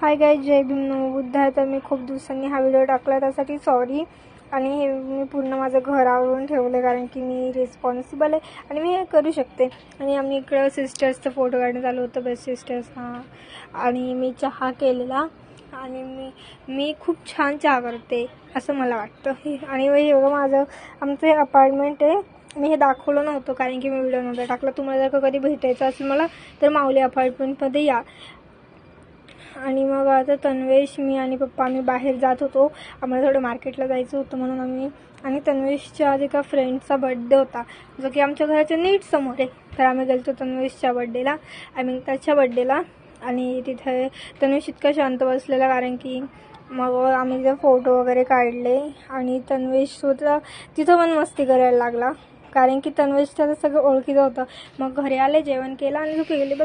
हाय गाय जय भीम नमोबुद्ध आहे तर मी खूप दिवसांनी हा व्हिडिओ टाकला त्यासाठी सॉरी आणि हे मी पूर्ण माझं घर आवरून ठेवलं कारण की मी रिस्पॉन्सिबल आहे. आणि मी हे करू शकते. आणि आम्ही इकडं सिस्टर्सचं फोटो काढणं चालू होतं बेस्ट सिस्टर्स हां. आणि मी चहा केलेला. आणि मी मी खूप छान चहा करते असं मला वाटतं. हे आणि एवढं माझं आमचं हे अपार्टमेंट आहे. मी हे दाखवलं नव्हतं कारण की मी व्हिडिओ नव्हता टाकला. तुम्हाला जर का कधी भेटायचं असेल मला तर माऊली अपार्टमेंटमध्ये या. आणि मग आता तन्वेश मी आणि पप्पा आम्ही बाहेर जात होतो. आम्हाला थोडं मार्केटला जायचं होतं म्हणून आम्ही आणि तन्वेशच्या आज एका फ्रेंडचा बड्डे होता. जो की आमच्या घराच्या नीट समोर आहे. तर आम्ही गेलो तन्वेशच्या बड्डेला आय मीन त्याच्या बड्डेला आणि तिथे तन्वेश इतका शांत बसलेला कारण की मग आम्ही तिथे फोटो वगैरे काढले. आणि तन्वेश सुद्धा तिथं पण मस्ती करायला लागला. कारण की तन्वेश त्याचं सगळं ओळखीचं होतं. मग घरी आले जेवण केलं आणि झोपी गेले.